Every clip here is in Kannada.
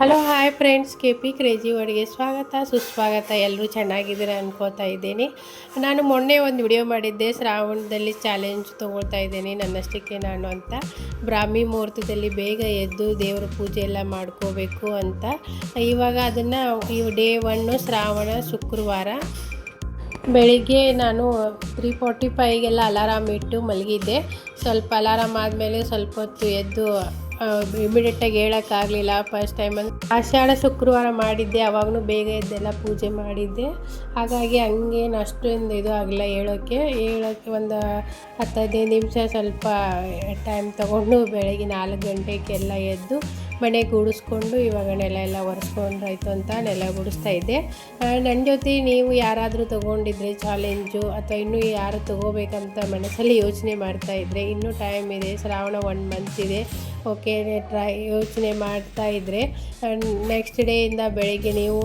Hello hi friends K P crazy ಒಡಿಗೆ ಸ್ವಾಗತ. ಸುಸ್ವಾಗತ. ಎಲ್ಲರೂ ಚೆನ್ನಾಗಿದ್ದೀರ ಅನ್ಕೋತಾ ಇದ್ದೀನಿ. ನಾನು ಮೊನ್ನೆ ಒಂದು ವಿಡಿಯೋ ಮಾಡಿದ್ದೆ. ಶ್ರಾವಣದಲ್ಲಿ ಚಾಲೆಂಜ್ ತೊಗೊಳ್ತಾ ಇದ್ದೀನಿ ನನ್ನಷ್ಟಕ್ಕೆ ನಾನು ಅಂತ. ಬ್ರಾಹ್ಮಿ ಮುಹೂರ್ತದಲ್ಲಿ ಬೇಗ ಎದ್ದು ದೇವರ ಪೂಜೆ ಎಲ್ಲ ಮಾಡ್ಕೋಬೇಕು ಅಂತ. ಇವಾಗ ಅದನ್ನು ಈ ಡೇ ಒನ್ನು ಶ್ರಾವಣ, ಶುಕ್ರವಾರ. ಬೆಳಿಗ್ಗೆ ನಾನು ತ್ರೀ ಫೋರ್ಟಿ ಫೈಗೆಲ್ಲ ಅಲಾರಾಮ್ ಇಟ್ಟು ಮಲಗಿದ್ದೆ. ಸ್ವಲ್ಪ ಅಲಾರಾಮ್ ಆದಮೇಲೆ ಸ್ವಲ್ಪ ಹೊತ್ತು ಎದ್ದು ಇಮಿಡಿಯೇಟಾಗಿ ಹೇಳೋಕ್ಕಾಗಲಿಲ್ಲ ಫಸ್ಟ್ ಟೈಮ್ ಆಷಾಢ ಶುಕ್ರವಾರ ಮಾಡಿದ್ದೆ ಅವಾಗೂ ಬೇಗ ಎದ್ದೆಲ್ಲ ಪೂಜೆ ಮಾಡಿದ್ದೆ. ಹಾಗಾಗಿ ಹಂಗೇನು ಅಷ್ಟೊಂದು ಇದು ಆಗಲಿಲ್ಲ ಹೇಳೋಕ್ಕೆ ಹೇಳೋಕ್ಕೆ ಒಂದು ಹತ್ತು ಹದಿನೈದು ನಿಮಿಷ ಸ್ವಲ್ಪ ಟೈಮ್ ತೊಗೊಂಡು ಬೆಳಗ್ಗೆ ನಾಲ್ಕು ಗಂಟೆಗೆಲ್ಲ ಎದ್ದು ಮನೆ ಗುಡಿಸ್ಕೊಂಡು ಇವಾಗ ನೆಲ ಎಲ್ಲ ಒರೆಸ್ಕೊಂಡ್ರಾಯ್ತು ಅಂತ ನೆಲ ಗುಡಿಸ್ತಾ ಇದ್ದೆ. ನನ್ನ ಜೊತೆ ನೀವು ಯಾರಾದರೂ ತೊಗೊಂಡಿದ್ರೆ ಚಾಲೆಂಜು ಅಥವಾ ಇನ್ನೂ ಯಾರು ತೊಗೋಬೇಕಂತ ಮನಸ್ಸಲ್ಲಿ ಯೋಚನೆ ಮಾಡ್ತಾ ಇದ್ದರೆ ಇನ್ನೂ ಟೈಮ್ ಇದೆ, ಶ್ರಾವಣ ಒನ್ ಮಂತ್ ಇದೆ. ಓಕೆ ಟ್ರೈ, ಯೋಚನೆ ಮಾಡ್ತಾ ಇದ್ದರೆ ನೆಕ್ಸ್ಟ್ ಡೇಯಿಂದ ಬೆಳಿಗ್ಗೆ ನೀವು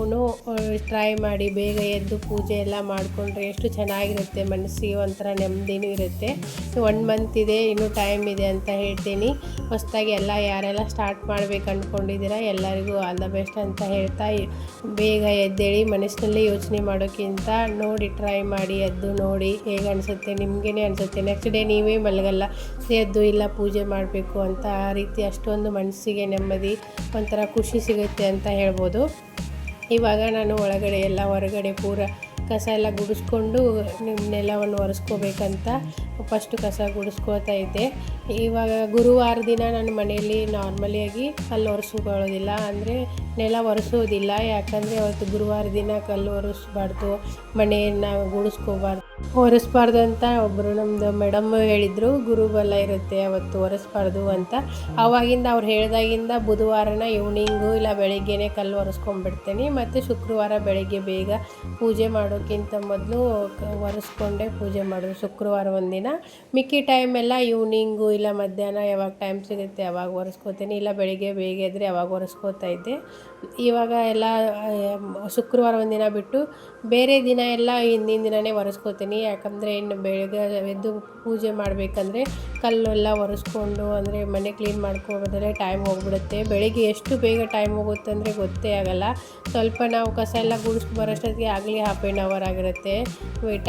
ಟ್ರೈ ಮಾಡಿ ಬೇಗ ಎದ್ದು ಪೂಜೆ ಎಲ್ಲ ಮಾಡಿಕೊಂಡ್ರೆ ಎಷ್ಟು ಚೆನ್ನಾಗಿರುತ್ತೆ ಮನಸ್ಸಿಗೆ, ಒಂಥರ ನೆಮ್ಮದಿನೂ ಇರುತ್ತೆ. ಒನ್ ಮಂತ್ ಇದೆ, ಇನ್ನೂ ಟೈಮ್ ಇದೆ ಅಂತ ಹೇಳ್ತೀನಿ. ಹೊಸ್ದಾಗಿ ಎಲ್ಲ ಯಾರೆಲ್ಲ ಸ್ಟಾರ್ಟ್ ಮಾಡಬೇಕು ಅಂದ್ಕೊಂಡಿದ್ದೀರಾ ಎಲ್ಲರಿಗೂ ಆಲ್ ದ ಬೆಸ್ಟ್ ಅಂತ ಹೇಳ್ತಾ ಬೇಗ ಎದ್ದೇಳಿ ಮನಸ್ಸಿನಲ್ಲೇ ಯೋಚನೆ ಮಾಡೋಕ್ಕಿಂತ ನೋಡಿ ಟ್ರೈ ಮಾಡಿ, ಎದ್ದು ನೋಡಿ ಹೇಗೆ ಅನಿಸುತ್ತೆ, ನಿಮಗೇನೆ ಅನಿಸುತ್ತೆ. ನೆಕ್ಸ್ಟ್ ಡೇ ನೀವೇ ಮಲಗಲ್ಲ, ಎದ್ದು ಇಲ್ಲ ಪೂಜೆ ಮಾಡಬೇಕು ಅಂತ ಆ ಅಷ್ಟೊಂದು ಮನಸ್ಸಿಗೆ ನೆಮ್ಮದಿ, ಒಂಥರ ಖುಷಿ ಸಿಗುತ್ತೆ ಅಂತ ಹೇಳ್ಬೋದು. ಇವಾಗ ನಾನು ಒಳಗಡೆ ಎಲ್ಲ ಹೊರಗಡೆ ಪೂರ ಕಸ ಎಲ್ಲ ಗುಡಿಸ್ಕೊಂಡು ನೆಲವನ್ನು ಒರೆಸ್ಕೋಬೇಕಂತ ಫಸ್ಟು ಕಸ ಗುಡಿಸ್ಕೊಳ್ತಾ ಇದ್ದೆ. ಇವಾಗ ಗುರುವಾರ ದಿನ ನಾನು ಮನೆಯಲ್ಲಿ ನಾರ್ಮಲಿಯಾಗಿ ಕಲ್ಲು ಒರೆಸ್ಕೊಳ್ಳೋದಿಲ್ಲ. ಅಂದರೆ ನೆಲ ಒರೆಸೋದಿಲ್ಲ. ಯಾಕಂದರೆ ಅವತ್ತು ಗುರುವಾರ ದಿನ ಕಲ್ಲು ಒರೆಸ್ಬಾರ್ದು. ಮನೆಯನ್ನು ಗುಡಿಸ್ಕೋಬಾರ್ದು. ಒರೆಸ್ಬಾರ್ದು ಅಂತ ಒಬ್ಬರು ನಮ್ಮದು ಮೇಡಮ್ ಹೇಳಿದರು. ಗುರುಬಲ ಇರುತ್ತೆ, ಅವತ್ತು ಒರೆಸ್ಬಾರ್ದು ಅಂತ. ಆವಾಗಿಂದ ಅವ್ರು ಹೇಳಿದಾಗಿಂದ ಬುಧವಾರನ ಈವ್ನಿಂಗು ಇಲ್ಲ ಬೆಳಿಗ್ಗೆನೇ ಕಲ್ಲು ಒರೆಸ್ಕೊಂಡ್ಬಿಡ್ತೀನಿ. ಮತ್ತು ಶುಕ್ರವಾರ ಬೆಳಗ್ಗೆ ಬೇಗ ಪೂಜೆ ಮಾಡೋಕ್ಕಿಂತ ಮೊದಲು ಒರೆಸ್ಕೊಂಡೇ ಪೂಜೆ ಮಾಡೋದು ಶುಕ್ರವಾರ ಒಂದಿನ. ಮಿಕ್ಕಿ ಟೈಮೆಲ್ಲ ಈವ್ನಿಂಗು ಇಲ್ಲ ಮಧ್ಯಾಹ್ನ ಯಾವಾಗ ಟೈಮ್ ಸಿಗುತ್ತೆ ಅವಾಗ ಒರೆಸ್ಕೋತೀನಿ. ಇಲ್ಲ ಬೆಳಿಗ್ಗೆ ಬೇಗ ಎದ್ದರೆ ಅವಾಗ ಒರೆಸ್ಕೋತಾ ಇದ್ದೆ. ಇವಾಗ ಎಲ್ಲ ಶುಕ್ರವಾರ ಒಂದಿನ ಬಿಟ್ಟು ಬೇರೆ ದಿನ ಎಲ್ಲ ಹಿಂದಿನ ದಿನವೇ ಒರೆಸ್ಕೋತೀನಿ. ಯಾಕಂದರೆ ಇನ್ನು ಬೆಳಗ್ಗೆ ಎದ್ದು ಪೂಜೆ ಮಾಡಬೇಕಂದ್ರೆ ಕಲ್ಲು ಎಲ್ಲ ಒರೆಸ್ಕೊಂಡು ಅಂದರೆ ಮನೆ ಕ್ಲೀನ್ ಮಾಡ್ಕೋಬೋದ್ರೆ ಟೈಮ್ ಹೋಗ್ಬಿಡುತ್ತೆ. ಬೆಳಿಗ್ಗೆ ಎಷ್ಟು ಬೇಗ ಟೈಮ್ ಹೋಗುತ್ತೆ ಅಂದರೆ ಗೊತ್ತೇ ಆಗಲ್ಲ. ಸ್ವಲ್ಪ ನಾವು ಕಸ ಎಲ್ಲ ಗುಡಿಸ್ಕೊ ಬರೋಷ್ಟೊತ್ತಿಗೆ ಆಗಲಿ ಹಾಫ್ ಆ್ಯನ್ ಅವರ್ ಆಗಿರುತ್ತೆ.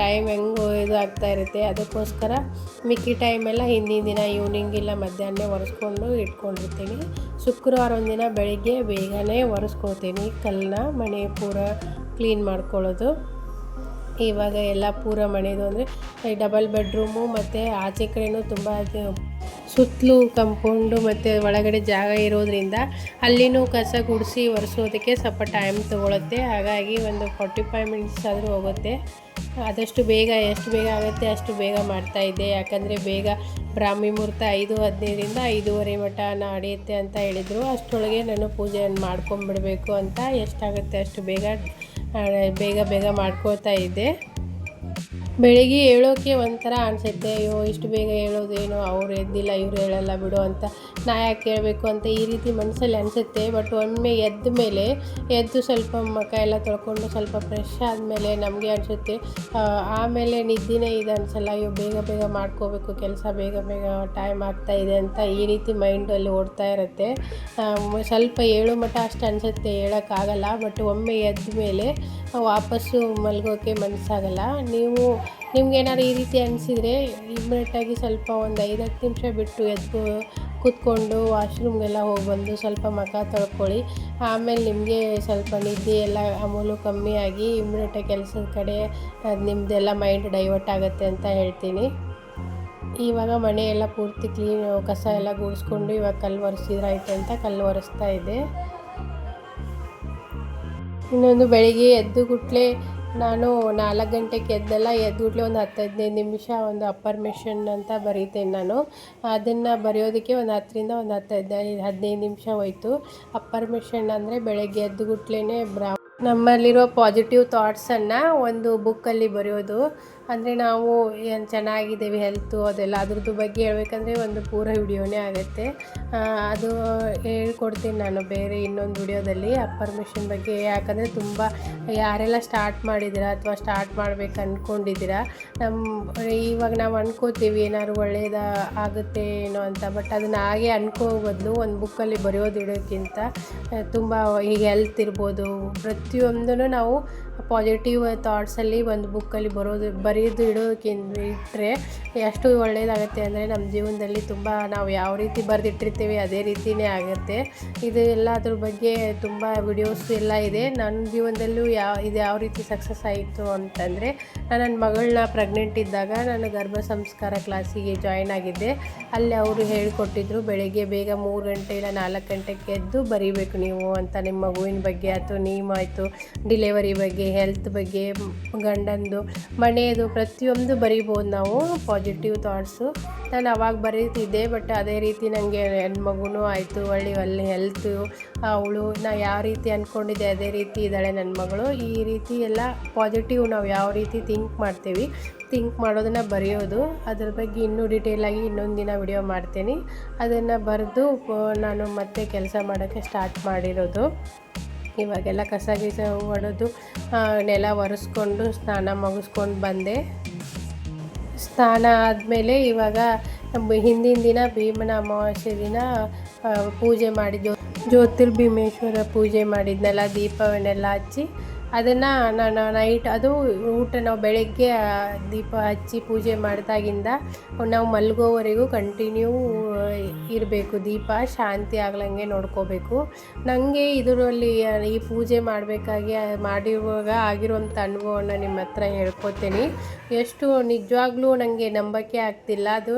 ಟೈಮ್ ಹೆಂಗೆ ಇದು ಆಗ್ತಾ ಇರುತ್ತೆ. ಅದಕ್ಕೋಸ್ಕರ ಮಿಕ್ಕಿ ಟೈಮೆಲ್ಲ ಹಿಂದಿನ ದಿನ ಈವ್ನಿಂಗ್ ಇಲ್ಲ ಮಧ್ಯಾಹ್ನ ಒರೆಸ್ಕೊಂಡು ಇಟ್ಕೊಂಡಿರ್ತೀನಿ. ಶುಕ್ರವಾರ ಒಂದಿನ ಬೆಳಿಗ್ಗೆ ಬೇಗನೆ ಒರೆಸ್ಕೋತೀನಿ ಕಲ್ಲನ್ನ ಮನೆ ಪೂರ ಕ್ಲೀನ್ ಮಾಡ್ಕೊಳ್ಳೋದು. ಇವಾಗ ಎಲ್ಲ ಪೂರ ಮನೆಯದು ಅಂದರೆ ಡಬಲ್ ಬೆಡ್ರೂಮು ಮತ್ತು ಆಚೆ ಕಡೆಯೂ ತುಂಬ ಸುತ್ತಲೂ ಕಂಪೌಂಡು ಮತ್ತು ಒಳಗಡೆ ಜಾಗ ಇರೋದ್ರಿಂದ ಅಲ್ಲಿನೂ ಕಸ ಗುಡಿಸಿ ಒರೆಸೋದಕ್ಕೆ ಸ್ವಲ್ಪ ಟೈಮ್ ತೊಗೊಳುತ್ತೆ. ಹಾಗಾಗಿ ಒಂದು ಫಾರ್ಟಿ ಫೈವ್ ಮಿನಿಟ್ಸ್ ಆದರೂ ಹೋಗುತ್ತೆ. ಆದಷ್ಟು ಬೇಗ, ಎಷ್ಟು ಬೇಗ ಆಗುತ್ತೆ ಅಷ್ಟು ಬೇಗ ಮಾಡ್ತಾಯಿದ್ದೆ ಯಾಕಂದರೆ ಬೇಗ ಬ್ರಾಹ್ಮಿ ಮುಹೂರ್ತ ಐದು, ಹದಿನೈದರಿಂದ ಐದೂವರೆ ಮಠ ನಡೆಯುತ್ತೆ ಅಂತ ಹೇಳಿದರು. ಅಷ್ಟರೊಳಗೆ ನಾನು ಪೂಜೆಯನ್ನು ಮಾಡ್ಕೊಂಬಿಡಬೇಕು ಅಂತ ಎಷ್ಟಾಗುತ್ತೆ ಅಷ್ಟು ಬೇಗ ಬೇಗ ಬೇಗ ಮಾಡ್ಕೊಳ್ತಾ ಇದ್ದೆ. ಬೆಳಿಗ್ಗೆ ಹೇಳೋಕ್ಕೆ ಒಂಥರ ಅನಿಸುತ್ತೆ, ಅಯ್ಯೋ, ಇಷ್ಟು ಬೇಗ ಹೇಳೋದೇನು ಅವ್ರು ಎದ್ದಿಲ್ಲ, ಇವ್ರು ಹೇಳಲ್ಲ ಬಿಡು ಅಂತ ನಾ ಯಾಕೆ ಕೇಳಬೇಕು ಅಂತ ಈ ರೀತಿ ಮನಸ್ಸಲ್ಲಿ ಅನಿಸುತ್ತೆ. ಬಟ್ ಒಮ್ಮೆ ಎದ್ದ ಮೇಲೆ, ಎದ್ದು ಸ್ವಲ್ಪ ಮುಖ ಎಲ್ಲ ತೊಳ್ಕೊಂಡು ಸ್ವಲ್ಪ ಫ್ರೆಶ್ ಆದಮೇಲೆ ನಮಗೆ ಅನಿಸುತ್ತೆ ಆಮೇಲೆ ನಿದ್ದೆನೇ ಇದು ಅನಿಸಲ್ಲ, ಅಯ್ಯೋ, ಬೇಗ ಬೇಗ ಮಾಡ್ಕೋಬೇಕು, ಕೆಲಸ ಬೇಗ ಬೇಗ ಟೈಮ್ ಆಗ್ತಾ ಇದೆ ಅಂತ ಈ ರೀತಿ ಮೈಂಡಲ್ಲಿ ಓಡ್ತಾ ಇರುತ್ತೆ. ಸ್ವಲ್ಪ ಏಳು ಮಟ್ಟ ಅಷ್ಟು ಅನಿಸುತ್ತೆ ಹೇಳೋಕ್ಕಾಗಲ್ಲ ಬಟ್ ಒಮ್ಮೆ ಎದ್ದ ಮೇಲೆ ವಾಪಸ್ಸು ಮಲಗೋಕ್ಕೆ ಮನಸ್ಸಾಗಲ್ಲ ನೀವು ನಿಮ್ಗೇನಾದ್ರು ಈ ರೀತಿ ಅನಿಸಿದರೆ ಇಮ್ಮಿಡಿಯೇಟಾಗಿ ಸ್ವಲ್ಪ ಒಂದು ಐದು ಹತ್ತು ನಿಮಿಷ ಬಿಟ್ಟು ಎದ್ದು ಕೂತ್ಕೊಂಡು ವಾಶ್ರೂಮ್ಗೆಲ್ಲ ಹೋಗಿ ಬಂದು ಸ್ವಲ್ಪ ಮುಖ ತೊಳ್ಕೊಳ್ಳಿ. ಆಮೇಲೆ ನಿಮಗೆ ಸ್ವಲ್ಪ ನಿದ್ದೆ ಎಲ್ಲ ಅಮೂಲು ಕಮ್ಮಿ ಆಗಿ ಇಮ್ಮಿಡಿಯೇಟಾಗಿ ಕೆಲಸದ ಕಡೆ ಅದು ನಿಮ್ಮದೆಲ್ಲ ಮೈಂಡ್ ಡೈವರ್ಟ್ ಆಗುತ್ತೆ ಅಂತ ಹೇಳ್ತೀನಿ. ಇವಾಗ ಮನೆ ಎಲ್ಲ ಪೂರ್ತಿ ಕ್ಲೀನ್, ಕಸ ಎಲ್ಲ ಗುಡಿಸ್ಕೊಂಡು ಇವಾಗ ಕಲ್ಲು ಒರೆಸಿದ್ರಾಯ್ತು ಅಂತ ಕಲ್ಲು ಒರೆಸ್ತಾ ಇದೆ. ಇನ್ನೊಂದು ಬೆಳಿಗ್ಗೆ ಎದ್ದು ಗುಟ್ಲೆ ನಾನು ನಾಲ್ಕು ಗಂಟೆಗೆ ಎದ್ದೆಲ್ಲ ಎದ್ದುಟ್ಲೆ ಒಂದು ಹತ್ತು ಹದಿನೈದು ನಿಮಿಷ ಒಂದು ಅಪರ್ಮಿಷನ್ ಅಂತ ಬರೀತೇನೆ ನಾನು. ಅದನ್ನು ಬರೆಯೋದಕ್ಕೆ ಒಂದು ಹತ್ತರಿಂದ ಒಂದು ಹತ್ತು ಹದಿನೈದು ಹದಿನೈದು ನಿಮಿಷ ಹೋಯ್ತು. ಅಪರ್ಮಿಷನ್ ಅಂದರೆ ಬೆಳಗ್ಗೆ ಎದ್ದು ಬ್ರಾ ನಮ್ಮಲ್ಲಿರೋ ಪಾಸಿಟಿವ್ ಥಾಟ್ಸನ್ನು ಒಂದು ಬುಕ್ಕಲ್ಲಿ ಬರೆಯೋದು. ಅಂದರೆ ನಾವು ಏನು ಚೆನ್ನಾಗಿದ್ದೇವೆ ಹೆಲ್ತು ಅದೆಲ್ಲ ಅದ್ರದ್ದು ಬಗ್ಗೆ ಹೇಳಬೇಕಂದ್ರೆ ಒಂದು ಪೂರ ವಿಡಿಯೋನೇ ಆಗುತ್ತೆ. ಅದು ಹೇಳ್ಕೊಡ್ತೀನಿ ನಾನು ಬೇರೆ ಇನ್ನೊಂದು ವಿಡಿಯೋದಲ್ಲಿ ಅಪ್ಪರ್ ಮಿಷನ್ ಬಗ್ಗೆ. ಯಾಕಂದರೆ ತುಂಬ ಯಾರೆಲ್ಲ ಸ್ಟಾರ್ಟ್ ಮಾಡಿದ್ದೀರಾ ಅಥವಾ ಸ್ಟಾರ್ಟ್ ಮಾಡ್ಬೇಕು ಅಂದ್ಕೊಂಡಿದ್ದೀರಾ ನಮ್ಮ ಇವಾಗ ನಾವು ಅನ್ಕೋತೀವಿ ಏನಾದ್ರು ಒಳ್ಳೆಯದ ಆಗುತ್ತೆ ಏನೋ ಅಂತ ಬಟ್ ಅದನ್ನ ಹಾಗೆ ಅನ್ಕೋ ಬದಲು ಒಂದು ಬುಕ್ಕಲ್ಲಿ ಬರೆಯೋದು ಇಡೋಕ್ಕಿಂತ ತುಂಬ ಈಗ ಹೆಲ್ತ್ ಇರ್ಬೋದು. ಪ್ರತಿಯೊಂದನ್ನು ನಾವು ಪಾಸಿಟಿವ್ ಥಾಟ್ಸಲ್ಲಿ ಒಂದು ಬುಕ್ಕಲ್ಲಿ ಬರೋದು ಬರೆಯೋದು ಇಡೋದಕ್ಕಿಂತ ಇಟ್ಟರೆ ಎಷ್ಟು ಒಳ್ಳೆಯದಾಗುತ್ತೆ ಅಂದರೆ ನಮ್ಮ ಜೀವನದಲ್ಲಿ ತುಂಬ ನಾವು ಯಾವ ರೀತಿ ಬರೆದಿಟ್ಟಿರ್ತೀವಿ ಅದೇ ರೀತಿಯೇ ಆಗುತ್ತೆ. ಇದು ಎಲ್ಲ ಅದ್ರ ಬಗ್ಗೆ ತುಂಬ ವಿಡಿಯೋಸ್ ಎಲ್ಲ ಇದೆ. ನನ್ನ ಜೀವನದಲ್ಲೂ ಯಾವ ಇದು ಯಾವ ರೀತಿ ಸಕ್ಸಸ್ ಆಯಿತು ಅಂತಂದರೆ ನಾನು ನನ್ನ ಮಗಳನ್ನ ಪ್ರೆಗ್ನೆಂಟ್ ಇದ್ದಾಗ ನಾನು ಗರ್ಭ ಸಂಸ್ಕಾರ ಕ್ಲಾಸಿಗೆ ಜಾಯ್ನ್ ಆಗಿದ್ದೆ. ಅಲ್ಲಿ ಅವರು ಹೇಳಿಕೊಟ್ಟಿದ್ರು, ಬೆಳಗ್ಗೆ ಬೇಗ ಮೂರು ಗಂಟೆ ಇಲ್ಲ ನಾಲ್ಕು ಗಂಟೆಗೆ ಎದ್ದು ಬರೀಬೇಕು ನೀವು ಅಂತ ನಿಮ್ಮ ಮಗುವಿನ ಬಗ್ಗೆ ಅಥವಾ ಆಯಿತು ಡಿಲೆವರಿ ಬಗ್ಗೆ ಹೆಲ್ತ್ ಬಗ್ಗೆ ಗಂಡಂದು, ಮನೆಯದು ಪ್ರತಿಯೊಂದು ಬರಿಬೋದು ನಾವು ಪಾಸಿಟಿವ್ ಥಾಟ್ಸು ನಾನು ಅವಾಗ ಬರೀತಿದ್ದೆ ಬಟ್ ಅದೇ ರೀತಿ ನನಗೆ ಹೆಣ್ಮಗುನೂ ಆಯಿತು, ಒಳ್ಳೆ ಒಳ್ಳೆ ಹೆಲ್ತು ಅವಳು, ನಾ ಯಾವ ರೀತಿ ಅಂದ್ಕೊಂಡಿದ್ದೆ ಅದೇ ರೀತಿ ಇದ್ದಾಳೆ ನನ್ನ ಮಗಳು. ಈ ರೀತಿ ಎಲ್ಲ ಪಾಸಿಟಿವ್ ನಾವು ಯಾವ ರೀತಿ ಥಿಂಕ್ ಮಾಡ್ತೀವಿ ಥಿಂಕ್ ಮಾಡೋದನ್ನು ಬರೆಯೋದು. ಅದ್ರ ಬಗ್ಗೆ ಇನ್ನೂ ಡೀಟೇಲಾಗಿ ಇನ್ನೊಂದು ದಿನ ವಿಡಿಯೋ ಮಾಡ್ತೀನಿ. ಅದನ್ನು ಬರೆದು ನಾನು ಮತ್ತೆ ಕೆಲಸ ಮಾಡೋಕ್ಕೆ ಸ್ಟಾರ್ಟ್ ಮಾಡಿರೋದು. ಇವಾಗೆಲ್ಲ ಕಸ ಗೀಸ ಒಡೆದು ನೆಲ ಒರೆಸ್ಕೊಂಡು ಸ್ನಾನ ಮುಗಿಸ್ಕೊಂಡು ಬಂದೆ. ಸ್ನಾನ ಆದಮೇಲೆ ಇವಾಗ ಹಿಂದಿನ ದಿನ ಭೀಮನ ಅಮಾವಾಸ್ಯೆ ದಿನ ಪೂಜೆ ಮಾಡಿದ್ದೆವು ಜ್ಯೋ ಜ್ಯೋತಿರ್ಭೀಮೇಶ್ವರ ಪೂಜೆ ಮಾಡಿದ್ನೆಲ್ಲ, ದೀಪವನ್ನೆಲ್ಲ ಹಚ್ಚಿ ಅದನ್ನು ನಾನು ನೈಟ್ ಅದು ಊಟ ನಾವು ಬೆಳಗ್ಗೆ ದೀಪ ಹಚ್ಚಿ ಪೂಜೆ ಮಾಡಿದಾಗಿಂದ ನಾವು ಮಲಗೋವರೆಗೂ ಕಂಟಿನ್ಯೂ ಇರಬೇಕು. ದೀಪ ಶಾಂತಿ ಆಗ್ಲಂಗೆ ನೋಡ್ಕೋಬೇಕು. ನನಗೆ ಇದರಲ್ಲಿ ಈ ಪೂಜೆ ಮಾಡಬೇಕಾಗಿ ಮಾಡಿರುವಾಗ ಆಗಿರುವಂಥ ಅನುಭವನ ನಿಮ್ಮ ಹತ್ರ ಹೇಳ್ಕೊತೀನಿ. ಎಷ್ಟು ನಿಜವಾಗ್ಲೂ ನನಗೆ ನಂಬಕ್ಕೆ ಆಗ್ತಿಲ್ಲ. ಅದು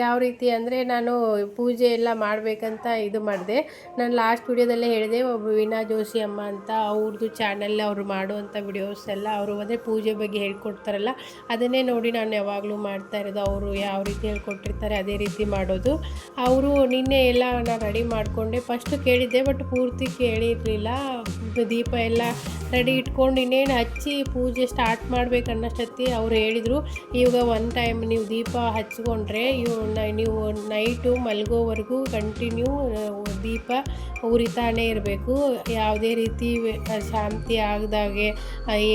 ಯಾವ ರೀತಿ ಅಂದರೆ ನಾನು ಪೂಜೆ ಎಲ್ಲ ಮಾಡಬೇಕಂತ ಇದು ಮಾಡಿದೆ. ನಾನು ಲಾಸ್ಟ್ ವಿಡಿಯೋದಲ್ಲೇ ಹೇಳಿದೆ, ಒಬ್ಬ ವೀಣಾ ಜೋಶಿ ಅಮ್ಮ ಅಂತ ಅವ್ರದ್ದು ಚಾನಲ್ ಅವರು ಮಾಡುವಂಥ ವಿಡಿಯೋಸ್ ಎಲ್ಲ ಅವರು ಅಂದರೆ ಪೂಜೆ ಬಗ್ಗೆ ಹೇಳ್ಕೊಡ್ತಾರಲ್ಲ, ಅದನ್ನೇ ನೋಡಿ ನಾನು ಯಾವಾಗಲೂ ಮಾಡ್ತಾ ಇರೋದು. ಅವರು ಯಾವ ರೀತಿ ಹೇಳ್ಕೊಟ್ಟಿರ್ತಾರೆ ಅದೇ ರೀತಿ ಮಾಡೋದು. ಅವರು ನಿನ್ನೆ ಎಲ್ಲ ನಾನು ರೆಡಿ ಮಾಡಿಕೊಂಡೆ. ಫಸ್ಟು ಕೇಳಿದ್ದೆ ಬಟ್ ಪೂರ್ತಿ ಕೇಳಿರಲಿಲ್ಲ. ದೀಪ ಎಲ್ಲ ರೆಡಿ ಇಟ್ಕೊಂಡು ಇನ್ನೇನು ಹಚ್ಚಿ ಪೂಜೆ ಸ್ಟಾರ್ಟ್ ಮಾಡ್ಬೇಕು ಅನ್ನೋಷ್ಟೊತ್ತಿ ಅವ್ರು ಹೇಳಿದರು. ಇವಾಗ ಒನ್ ಟೈಮ್ ನೀವು ದೀಪ ಹಚ್ಕೊಂಡ್ರೆ ಇವು ನೀವು ನೈಟು ಮಲಗೋವರೆಗೂ ಕಂಟಿನ್ಯೂ ದೀಪ ಉರಿತಾನೇ ಇರಬೇಕು. ಯಾವುದೇ ರೀತಿ ಶಾಂತಿ ಆಗದಾಗೆ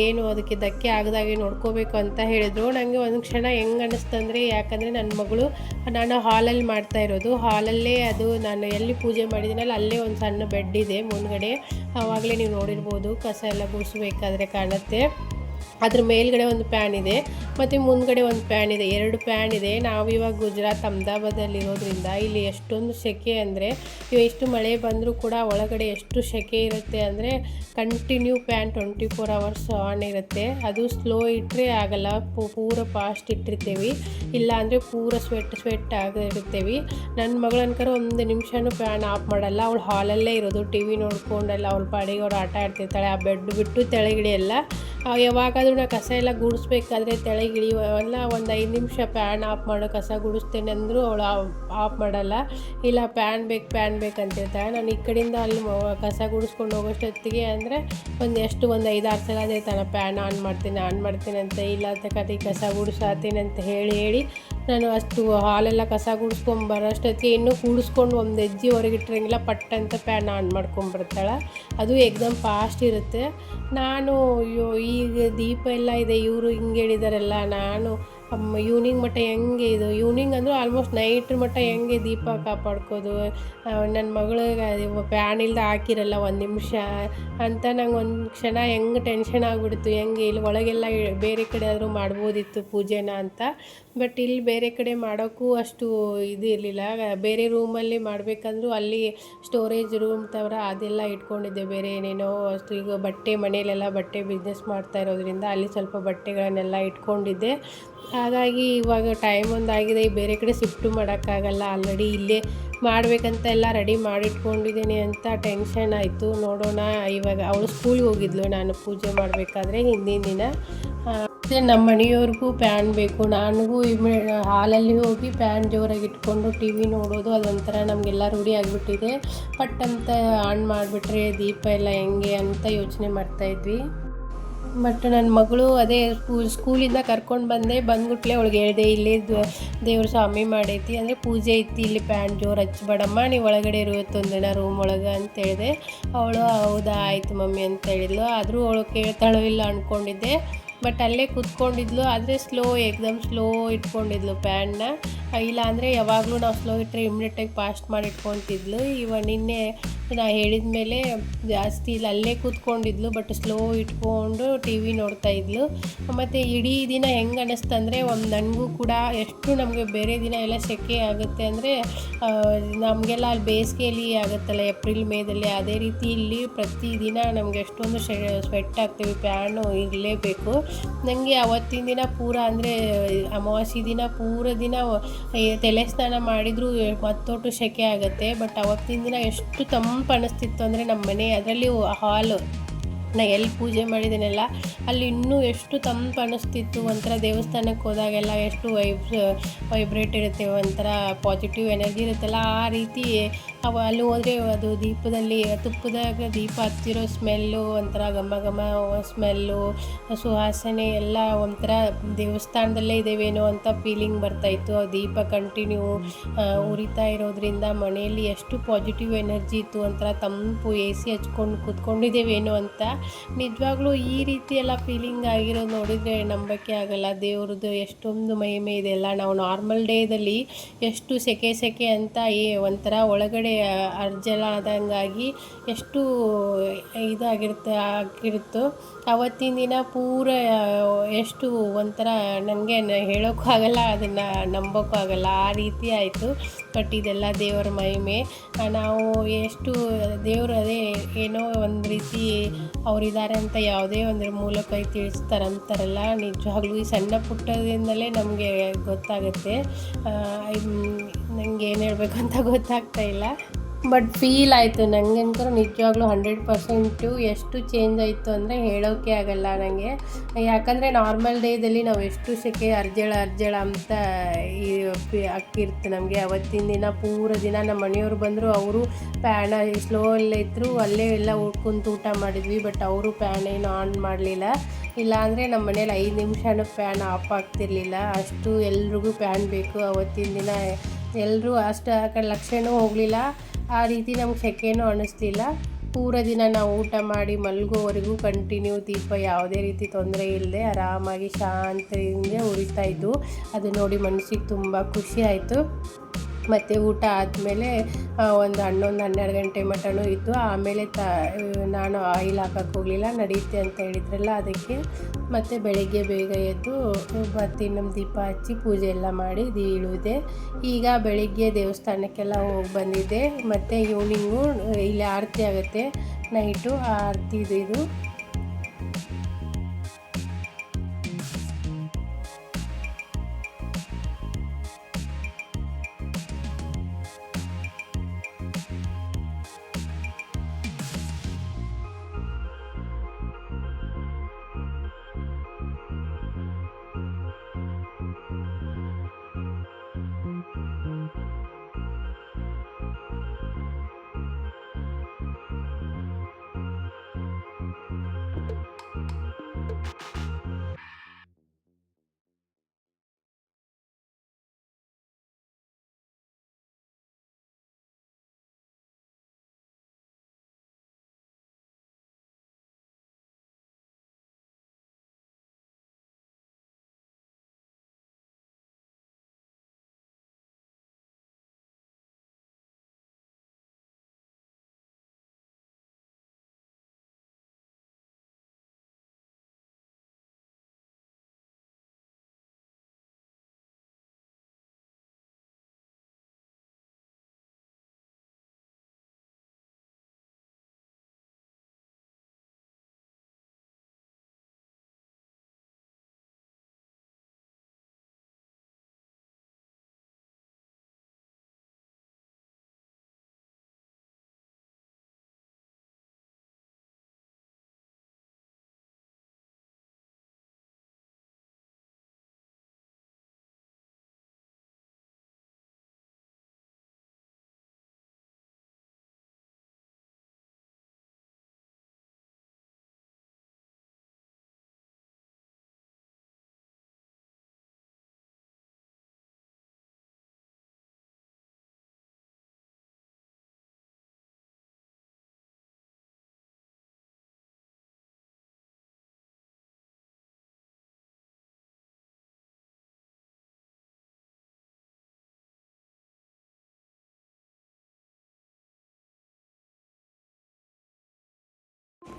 ಏನು ಅದಕ್ಕೆ ಧಕ್ಕೆ ಆಗದಾಗೆ ನೋಡ್ಕೋಬೇಕು ಅಂತ ಹೇಳಿದ್ರು. ನನಗೆ ಒಂದು ಕ್ಷಣ ಹೆಂಗೆ ಅನ್ನಿಸ್ತಂದರೆ ಯಾಕಂದರೆ ನನ್ನ ಮಗಳು ನಾನು ಹಾಲಲ್ಲಿ ಮಾಡ್ತಾ ಇರೋದು. ಹಾಲಲ್ಲೇ ಅದು ನಾನು ಎಲ್ಲಿ ಪೂಜೆ ಮಾಡಿದ್ದೀನಲ್ಲ ಅಲ್ಲೇ ಒಂದು ಸಣ್ಣ ಬೆಡ್ ಇದೆ ಮುಂದ್ಗಡೆ. ಆವಾಗಲೇ ನೀವು ನೋಡಿರ್ಬೋದು, ಕಸ ಎಲ್ಲ ಗುಡಿಸ್ಬೇಕಾದ್ರೆ ಕಾಣುತ್ತೆ. ಅದ್ರ ಮೇಲ್ಗಡೆ ಒಂದು ಪ್ಯಾನ್ ಇದೆ ಮತ್ತು ಮುಂದ್ಗಡೆ ಒಂದು ಪ್ಯಾನ್ ಇದೆ ಎರಡು ಪ್ಯಾನ್ ಇದೆ. ನಾವು ಇವಾಗ ಗುಜರಾತ್ ಅಹಮದಾಬಾದಲ್ಲಿರೋದ್ರಿಂದ ಇಲ್ಲಿ ಎಷ್ಟೊಂದು ಸೆಕೆ ಅಂದರೆ ಎಷ್ಟು ಮಳೆ ಬಂದರೂ ಕೂಡ ಒಳಗಡೆ ಎಷ್ಟು ಸೆಕೆ ಇರುತ್ತೆ ಅಂದರೆ continue fan twenty four hours on ಇರುತ್ತೆ. ಅದು ಸ್ಲೋ ಇಟ್ಟರೆ ಆಗಲ್ಲ ಪೂರ ಫಾಸ್ಟ್ ಇಟ್ಟಿರ್ತೀವಿ. ಇಲ್ಲ ಅಂದರೆ ಪೂರ ಸ್ವೆಟ್ ಸ್ವೆಟ್ ಆಗಿರ್ತೀವಿ. ನನ್ನ ಮಗಳನ್ಕರ ಒಂದು ನಿಮಿಷನೂ ಫ್ಯಾನ್ ಆಫ್ ಮಾಡಲ್ಲ. ಅವಳು ಹಾಲಲ್ಲೇ ಇರೋದು ಟಿ ವಿ ನೋಡ್ಕೊಂಡೆಲ್ಲ ಅವ್ಳ ಪಾಡಿಗೆ ಅವ್ರು ಆಟ ಆಡ್ತಿರ್ತಾಳೆ. ಆ ಬೆಡ್ ಬಿಟ್ಟು ತೆಳಗಿಳಿಯಲ್ಲ ಆ, ಯಾವಾಗಾದ್ರೂ ನಾನು ಕಸ ಎಲ್ಲ ಗುಡಿಸ್ಬೇಕಾದ್ರೆ ತೆಳಗಿಳಿಯುವಲ್ಲ ಒಂದು ಐದು ನಿಮಿಷ ಪ್ಯಾನ್ ಆಫ್ ಮಾಡೋ ಕಸ ಗುಡಿಸ್ತೇನೆ ಅಂದರೂ ಅವಳು ಆಫ್ ಮಾಡಲ್ಲ. ಇಲ್ಲ ಪ್ಯಾನ್ ಬೇಕು ಪ್ಯಾನ್ ಬೇಕು ಅಂತಿರ್ತಾಳೆ ನಾನು ಈ ಕಡೆಯಿಂದ ಅಲ್ಲಿ ಕಸ ಗುಡಿಸ್ಕೊಂಡು ಹೋಗೋಷ್ಟೊತ್ತಿಗೆ ಅಂದರೆ ಒಂದು ಎಷ್ಟು, ಒಂದು ಐದಾರು ಸಲ ಅದೇ ತಾನ ಪ್ಯಾನ್ ಆನ್ ಮಾಡ್ತೀನಿ ಆನ್ ಮಾಡ್ತೀನಿ ಅಂತ ಇಲ್ಲ ತಕತಿ ಕಸ ಗುಡಿಸಾತೀನಿ ಅಂತ ಹೇಳಿ ಹೇಳಿ ನಾನು ಅಷ್ಟು ಹಾಲೆಲ್ಲ ಕಸ ಗುಡಿಸ್ಕೊಂಡು ಬರೋಷ್ಟೊತ್ತಿಗೆ ಇನ್ನೂ ಕೂಡಿಸ್ಕೊಂಡು ಒಂದು ಹೆಜ್ಜೆ ಹೊರಗಿಟ್ಟಿರಂಗಿಲ್ಲ ಪಟ್ ಅಂತ ಪ್ಯಾನ್ ಆನ್ ಮಾಡ್ಕೊಂಡ್ಬರ್ತಾಳೆ ಅದು ಎಕ್ದಮ್ ಫಾಸ್ಟ್ ಇರುತ್ತೆ. ನಾನು ಅಯ್ಯೋ, ಈಗ ದೀಪ ಎಲ್ಲ ಇದೆ, ಇವರು ಹಿಂಗೆ ಹೇಳಿದಾರೆಲ್ಲ, ನಾನು ಈವ್ನಿಂಗ್ ಮಟ್ಟ ಹೆಂಗೆ ಇದು? ಈವ್ನಿಂಗ್ ಅಂದರೂ ಆಲ್ಮೋಸ್ಟ್ ನೈಟ್ ಮಟ್ಟ ಹೆಂಗೆ ದೀಪ ಕಾಪಾಡ್ಕೋದು? ನನ್ನ ಮಗಳಿಗೆ ಫ್ಯಾನ್ ಇಲ್ಲದೆ ಹಾಕಿರಲ್ಲ ಒಂದು ನಿಮಿಷ ಅಂತ ನಂಗೆ ಒಂದು ಕ್ಷಣ ಹೆಂಗೆ ಟೆನ್ಷನ್ ಆಗಿಬಿಡ್ತು, ಹೆಂಗೆ ಇಲ್ಲಿ ಒಳಗೆಲ್ಲ ಬೇರೆ ಕಡೆ ಆದರೂ ಮಾಡ್ಬೋದಿತ್ತು ಪೂಜೆನ ಅಂತ. ಬಟ್ ಇಲ್ಲಿ ಬೇರೆ ಕಡೆ ಮಾಡೋಕ್ಕೂ ಅಷ್ಟು ಇದು ಇರಲಿಲ್ಲ. ಬೇರೆ ರೂಮಲ್ಲಿ ಮಾಡಬೇಕಂದ್ರೂ ಅಲ್ಲಿ ಸ್ಟೋರೇಜ್ ರೂಮ್ ಥರ ಅದೆಲ್ಲ ಇಟ್ಕೊಂಡಿದ್ದೆ. ಬೇರೆ ಏನೇನೋ ಅಷ್ಟು ಈಗ ಬಟ್ಟೆ ಮನೆಯಲ್ಲೆಲ್ಲ ಬಟ್ಟೆ ಬಿಸ್ನೆಸ್ ಮಾಡ್ತಾ ಇರೋದ್ರಿಂದ ಅಲ್ಲಿ ಸ್ವಲ್ಪ ಬಟ್ಟೆಗಳನ್ನೆಲ್ಲ ಇಟ್ಕೊಂಡಿದ್ದೆ. ಹಾಗಾಗಿ ಇವಾಗ ಟೈಮ್ ಒಂದಾಗಿದೆ. ಬೇರೆ ಕಡೆ ಶಿಫ್ಟು ಮಾಡೋಕ್ಕಾಗಲ್ಲ. ಆಲ್ರೆಡಿ ಇಲ್ಲೇ ಮಾಡಬೇಕಂತ ಎಲ್ಲ ರೆಡಿ ಮಾಡಿಟ್ಕೊಂಡಿದ್ದೀನಿ ಅಂತ ಟೆನ್ಷನ್ ಆಯಿತು. ನೋಡೋಣ. ಇವಾಗ ಅವಳು ಸ್ಕೂಲ್ಗೆ ಹೋಗಿದ್ಲು ನಾನು ಪೂಜೆ ಮಾಡಬೇಕಾದ್ರೆ ಹಿಂದಿನ ದಿನ. ಮತ್ತೆ ನಮ್ಮ ಮನೆಯವ್ರಿಗೂ ಪ್ಯಾನ್ ಬೇಕು. ನನಗೂ ಹಾಲಲ್ಲಿ ಹೋಗಿ ಪ್ಯಾನ್ ಜೋರಾಗಿ ಇಟ್ಕೊಂಡು ಟಿ ವಿ ನೋಡೋದು ಅದೊಂಥರ ನಮಗೆಲ್ಲ ರೂಢಿ ಆಗಿಬಿಟ್ಟಿದೆ. ಪಟ್ ಅಂತ ಆನ್ ಮಾಡಿಬಿಟ್ರೆ ದೀಪ ಎಲ್ಲ ಹೆಂಗೆ ಅಂತ ಯೋಚನೆ ಮಾಡ್ತಾಯಿದ್ವಿ ಬಟ್ ನನ್ನ ಮಗಳು ಅದೇ ಸ್ಕೂಲ್ ಸ್ಕೂಲಿಂದ ಕರ್ಕೊಂಡು ಬಂದೆ. ಬಂದ್ಬಿಟ್ಲೆ ಅವಳಿಗೆ ಹೇಳಿದೆ, ಇಲ್ಲಿ ದೇವ್ರ ಸ್ವಾಮಿ ಮಾಡೈತಿ. ಅಂದರೆ ಪೂಜೆ ಐತಿ ಇಲ್ಲಿ ಪ್ಯಾನ್ ಜೋರು ಹಚ್ಚಬೇಡಮ್ಮ ನೀವು ಒಳಗಡೆ ಇರುವತ್ತೊಂದಿನ ರೂಮ್ ಒಳಗೆ ಅಂತ ಹೇಳಿದೆ. ಅವಳು, ಹೌದಾ, ಆಯಿತು ಮಮ್ಮಿ ಅಂತ ಹೇಳಿದ್ಲು. ಆದರೂ ಅವಳು ಕೇಳ್ತಾಳೋ ಇಲ್ಲ ಅಂದ್ಕೊಂಡಿದ್ದೆ ಬಟ್ ಅಲ್ಲೇ ಕೂತ್ಕೊಂಡಿದ್ಲು, ಆದರೆ ಸ್ಲೋ ಎಕ್ದಮ್ ಸ್ಲೋ ಇಟ್ಕೊಂಡಿದ್ಲು ಪ್ಯಾನ್ನ ಇಲ್ಲ ಅಂದರೆ ಯಾವಾಗಲೂ ನಾವು ಸ್ಲೋ ಇಟ್ಟರೆ ಇಮ್ಮಿಡಿಯೇಟಾಗಿ ಫಾಸ್ಟ್ ಮಾಡಿ ಇಟ್ಕೊತಿದ್ಲು. ಇವ ನಿನ್ನೆ ನಾ ಹೇಳಿದ ಮೇಲೆ ಜಾಸ್ತಿ ಇಲ್ಲಿ ಅಲ್ಲೇ ಕೂತ್ಕೊಂಡಿದ್ಲು ಬಟ್ ಸ್ಲೋ ಇಟ್ಕೊಂಡು ಟಿ ವಿ ನೋಡ್ತಾ ಇದ್ಲು. ಮತ್ತು ಇಡೀ ದಿನ ಹೆಂಗೆ ಅನ್ನಿಸ್ತಂದರೆ ಒಂದು ನನಗೂ ಕೂಡ ಎಷ್ಟು ನಮಗೆ ಬೇರೆ ದಿನ ಎಲ್ಲ ಸೆಕೆ ಆಗುತ್ತೆ ಅಂದರೆ ನಮಗೆಲ್ಲ ಅಲ್ಲಿ ಬೇಸಿಗೆಯಲ್ಲಿ ಆಗುತ್ತಲ್ಲ ಏಪ್ರಿಲ್ ಮೇದಲ್ಲಿ ಅದೇ ರೀತಿ ಇಲ್ಲಿ ಪ್ರತಿದಿನ ನಮಗೆ ಎಷ್ಟೊಂದು ಸ್ವೆಟ್ ಆಗ್ತೀವಿ ಫ್ಯಾನು ಇರಲೇಬೇಕು. ನನಗೆ ಅವತ್ತಿನ ದಿನ ಪೂರ ಅಂದರೆ ಅಮಾವಾಸ್ಯೆ ದಿನ ಪೂರ ದಿನ ತಲೆ ಸ್ನಾನ ಮಾಡಿದರೂ ಮತ್ತೊಟ್ಟು ಸೆಕೆ ಆಗುತ್ತೆ ಬಟ್ ಅವತ್ತಿನ ದಿನ ಎಷ್ಟು ತಂಪು ಅನ್ನಿಸ್ತಿತ್ತು ಅಂದರೆ ನಮ್ಮ ಮನೆ ಅದರಲ್ಲಿ ಹಾಲು. ನಾ ಎಲ್ಲಿ ಪೂಜೆ ಮಾಡಿದ್ದೀನಲ್ಲ ಅಲ್ಲಿ ಇನ್ನೂ ಎಷ್ಟು ತಂಪು ಅನ್ನಿಸ್ತಿತ್ತು ಒಂಥರ ದೇವಸ್ಥಾನಕ್ಕೆ ಹೋದಾಗೆಲ್ಲ ಎಷ್ಟು ವೈಬ್ಸ್ ವೈಬ್ರೇಟ್ ಇರುತ್ತೆ ಒಂಥರ ಪಾಸಿಟಿವ್ ಎನರ್ಜಿ ಇರುತ್ತಲ್ಲ, ಆ ರೀತಿ ಅವು ಅಲ್ಲಿ ಹೋದರೆ ಅದು ದೀಪದಲ್ಲಿ, ತುಪ್ಪದಾಗ ದೀಪ ಹತ್ತಿರೋ ಸ್ಮೆಲ್ಲು, ಒಂಥರ ಘಮ ಘಮ ಸ್ಮೆಲ್ಲು, ಸುವಾಸನೆ ಎಲ್ಲ ಒಂಥರ ದೇವಸ್ಥಾನದಲ್ಲೇ ಇದ್ದೇವೇನೋ ಅಂತ ಫೀಲಿಂಗ್ ಬರ್ತಾಯಿತ್ತು ಆ ದೀಪ ಕಂಟಿನ್ಯೂ ಉರಿತಾ ಇರೋದ್ರಿಂದ ಮನೆಯಲ್ಲಿ ಎಷ್ಟು ಪಾಸಿಟಿವ್ ಎನರ್ಜಿ ಇತ್ತು, ಒಂಥರ ತಂಪು ಎ ಸಿ ಹಚ್ಕೊಂಡು ಕೂತ್ಕೊಂಡಿದ್ದೇವೇನೋ ಅಂತ ನಿಜವಾಗ್ಲೂ ಈ ರೀತಿ ಎಲ್ಲ ಫೀಲಿಂಗ್ ಆಗಿರೋದು ನೋಡಿದರೆ ನಂಬಕ್ಕೆ ಆಗಲ್ಲ. ದೇವ್ರದ್ದು ಎಷ್ಟೊಂದು ಮಹಿಮೆ ಇದೆಲ್ಲ ನಾವು ನಾರ್ಮಲ್ ಡೇದಲ್ಲಿ ಎಷ್ಟು ಸೆಕೆ ಸೆಕೆ ಅಂತ ಏ ಒಂಥರ ಒಳಗಡೆ ಅರ್ಜಲ ಆದಂಗಾಗಿ ಎಷ್ಟು ಇದಾಗಿರುತ್ತೆ, ಆಗಿರುತ್ತೋ ಅವತ್ತಿನ ದಿನ ಪೂರ, ಎಷ್ಟು ಒಂಥರ ನನಗೆ ಹೇಳೋಕ್ಕೂ ಆಗಲ್ಲ, ಅದನ್ನು ನಂಬೋಕ್ಕೂ ಆಗಲ್ಲ, ಆ ರೀತಿ ಆಯಿತು. ಬಟ್ ಇದೆಲ್ಲ ದೇವರ ಮಹಿಮೆ. ನಾವು ಎಷ್ಟು ದೇವರು ಅದೇ ಏನೋ ಒಂದು ರೀತಿ ಅವರಿದ್ದಾರೆ ಅಂತ ಯಾವುದೇ ಒಂದು ಮೂಲಕ ತಿಳಿಸ್ತಾರಂತಾರಲ್ಲ ನಿಜವಾಗ್ಲೂ ಈ ಸಣ್ಣ ಪುಟ್ಟದಿಂದಲೇ ನಮಗೆ ಗೊತ್ತಾಗುತ್ತೆ. ನನಗೆ ಏನು ಹೇಳಬೇಕು ಅಂತ ಗೊತ್ತಾಗ್ತಾ ಇಲ್ಲ. ಬಟ್ ಫೀಲ್ ಆಯಿತು. ನನಗಂತೂ ನಿಜವಾಗ್ಲೂ ಹಂಡ್ರೆಡ್ ಪರ್ಸೆಂಟು ಎಷ್ಟು ಚೇಂಜ್ ಆಯಿತು ಅಂದರೆ ಹೇಳೋಕ್ಕೆ ಆಗಲ್ಲ ನನಗೆ ಯಾಕಂದರೆ ನಾರ್ಮಲ್ ಡೇದಲ್ಲಿ ನಾವು ಎಷ್ಟು ಸೆಕೆ ಅರ್ಜಳ ಅರ್ಜಳ ಅಂತ ಅಕ್ಕಿರ್ತು ನಮಗೆ ಅವತ್ತಿನ ದಿನ ಪೂರ ದಿನ ನಮ್ಮ ಮನೆಯವ್ರು ಬಂದರು, ಅವರು ಪ್ಯಾನ ಸ್ಲೋ ಅಲ್ಲೇ ಇದ್ದರು ಅಲ್ಲೇ ಎಲ್ಲ ಕುಂತು ಊಟ ಮಾಡಿದ್ವಿ ಬಟ್ ಅವರು ಪ್ಯಾನ್ ಏನು ಆನ್ ಮಾಡಲಿಲ್ಲ. ಇಲ್ಲಾಂದರೆ ನಮ್ಮ ಮನೇಲಿ ಐದು ನಿಮಿಷನೂ ಫ್ಯಾನ್ ಆಫ್ ಆಗ್ತಿರ್ಲಿಲ್ಲ. ಅಷ್ಟು ಎಲ್ರಿಗೂ ಫ್ಯಾನ್ ಬೇಕು ಅವತ್ತಿನ ದಿನ. ಎಲ್ಲರೂ ಅಷ್ಟು ಆ ಕಡೆ ಲಕ್ಷಣವೂ ಹೋಗಲಿಲ್ಲ. ಆ ರೀತಿ ನಮ್ಗೆ ಸೆಕೆನೂ ಅನ್ನಿಸ್ಲಿಲ್ಲ ಪೂರ ದಿನ ನಾವು ಊಟ ಮಾಡಿ ಮಲಗೋವರೆಗೂ ಕಂಟಿನ್ಯೂ ದೀಪ ಯಾವುದೇ ರೀತಿ ತೊಂದರೆ ಇಲ್ಲದೆ ಆರಾಮಾಗಿ ಶಾಂತಿಯಿಂದ ಉರಿತಾ ಅದು ನೋಡಿ ಮನಸ್ಸಿಗೆ ತುಂಬ ಖುಷಿ ಆಯಿತು. ಮತ್ತು ಊಟ ಆದಮೇಲೆ ಒಂದು ಹನ್ನೊಂದು, ಹನ್ನೆರಡು ಗಂಟೆ ಮಟನೂ ಇತ್ತು. ಆಮೇಲೆ ತ ನಾನು ಆಯಿಲ್ ಹಾಕಕ್ಕೆ ಹೋಗಲಿಲ್ಲ. ನಡೆಯುತ್ತೆ ಅಂತ ಹೇಳಿದ್ರಲ್ಲ, ಅದಕ್ಕೆ ಮತ್ತು ಬೆಳಗ್ಗೆ ಬೇಗ ಎದ್ದು ಮತ್ತು ನಮ್ಮ ದೀಪ ಹಚ್ಚಿ ಪೂಜೆ ಎಲ್ಲ ಮಾಡಿ ಇಳುವುದೆ ಈಗ ಬೆಳಿಗ್ಗೆ ದೇವಸ್ಥಾನಕ್ಕೆಲ್ಲ ಹೋಗಿ ಬಂದಿದ್ದೆ. ಮತ್ತು ಈವ್ನಿಂಗು ಇಲ್ಲಿ ಆರತಿ ಆಗುತ್ತೆ, ನೈಟು ಆರತಿ ಇದು.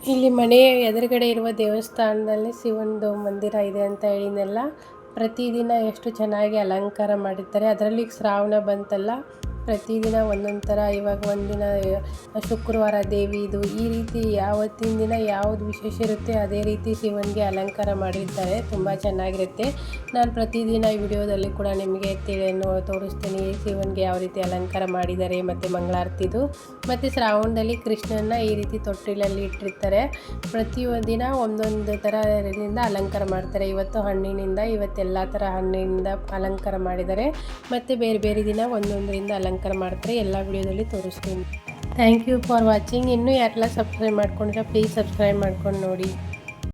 ಇಲ್ಲಿ ಮನೆಯ ಎದುರುಗಡೆ ಇರುವ ದೇವಸ್ಥಾನದಲ್ಲಿ ಶಿವನದು ಮಂದಿರ ಇದೆ ಅಂತ ಹೇಳಿದ್ನಲ್ಲ. ಪ್ರತಿದಿನ ಎಷ್ಟು ಚೆನ್ನಾಗಿ ಅಲಂಕಾರ ಮಾಡಿರ್ತಾರೆ. ಅದರಲ್ಲಿ ಶ್ರಾವಣ ಬಂತಲ್ಲ ಪ್ರತಿದಿನ ಒಂದೊಂದು ಥರ ಇವಾಗ ಒಂದಿನ ಶುಕ್ರವಾರ ದೇವಿದು ಈ ರೀತಿ ಯಾವತ್ತಿನ ದಿನ ಯಾವುದು ವಿಶೇಷ ಇರುತ್ತೆ, ಅದೇ ರೀತಿ ಶಿವನಿಗೆ ಅಲಂಕಾರ ಮಾಡಿರ್ತಾರೆ, ತುಂಬ ಚೆನ್ನಾಗಿರುತ್ತೆ. ನಾನು ಪ್ರತಿದಿನ ಈ ವಿಡಿಯೋದಲ್ಲಿ ಕೂಡ ನಿಮಗೆ ತಿಳಿಯನ್ನು ತೋರಿಸ್ತೀನಿ, ಶಿವನಿಗೆ ಯಾವ ರೀತಿ ಅಲಂಕಾರ ಮಾಡಿದ್ದಾರೆ, ಮತ್ತು ಮಂಗಳಾರತಿದು, ಮತ್ತು ಶ್ರಾವಣದಲ್ಲಿ ಕೃಷ್ಣನ ಈ ರೀತಿ ತೊಟ್ಟಿಲಲ್ಲಿ ಇಟ್ಟಿರ್ತಾರೆ. ಪ್ರತಿಯೊಂದು ದಿನ ಒಂದೊಂದು ಥರದಿಂದ ಅಲಂಕಾರ ಮಾಡ್ತಾರೆ, ಇವತ್ತು ಹಣ್ಣಿನಿಂದ, ಇವತ್ತೆಲ್ಲ ಥರ ಹಣ್ಣಿನಿಂದ ಅಲಂಕಾರ ಮಾಡಿದ್ದಾರೆ, ಮತ್ತು ಬೇರೆ ಬೇರೆ ದಿನ ಒಂದೊಂದರಿಂದ ಅಲಂಕಾರ ಮಾಡ್ತಾರೆ, ಎಲ್ಲ ವಿಡಿಯೋದಲ್ಲಿ ತೋರಿಸ್ತೀನಿ. ಥ್ಯಾಂಕ್ ಯು ಫಾರ್ ವಾಚಿಂಗ್ ಇನ್ನೂ ಯಾರೆಲ್ಲ ಸಬ್ಸ್ಕ್ರೈಬ್ ಮಾಡ್ಕೊಂಡ್ರೆ ಪ್ಲೀಸ್ ಸಬ್ಸ್ಕ್ರೈಬ್ ಮಾಡ್ಕೊಂಡು ನೋಡಿ.